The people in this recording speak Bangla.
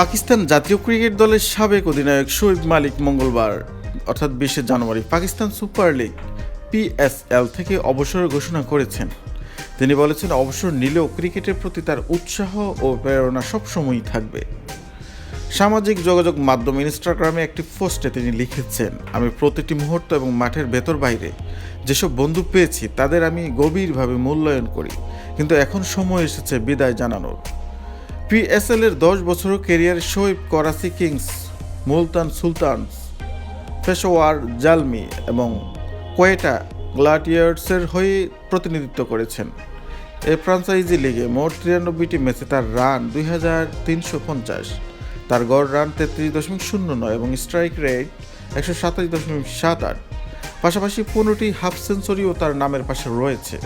পাকিস্তান জাতীয় ক্রিকেট দলের সাবেক অধিনায়ক শোয়েব মালিক মঙ্গলবার, অর্থাৎ বিশে January, Pakistan super league PSL থেকে অবসর ঘোষণা করেছেন। তিনি বলেছেন, অবসর নিলেও ক্রিকেটের প্রতি তার উৎসাহ ও প্রেরণা সবসময়ই থাকবে। সামাজিক যোগাযোগ মাধ্যম ইনস্টাগ্রামে একটি পোস্টে তিনি লিখেছেন, আমি প্রতিটি মুহূর্ত এবং মাঠের ভেতর বাইরে যেসব বন্ধু পেয়েছি, তাদের আমি গভীরভাবে মূল্যায়ন করি। কিন্তু এখন সময় এসেছে বিদায় জানানোর। পিএসএল এর দশ বছরের career Shoaib Karachi Kings, Multan Sultans Peshawar Zalmi এবং কোয়েটা গ্লাডিয়ার্সের হয়ে প্রতিনিধিত্ব করেছেন। এ ফ্রাঞ্চাইজি লিগে মোট তিরানব্বইটি ম্যাচে তার রান দুই হাজার তিনশো পঞ্চাশ, তার গড় রান তেত্রিশ দশমিক শূন্য নয় এবং স্ট্রাইক রেট একশো সাতাশ দশমিক সাত আট। পাশাপাশি পনেরোটি হাফ সেঞ্চুরিও তার নামের পাশে রয়েছে।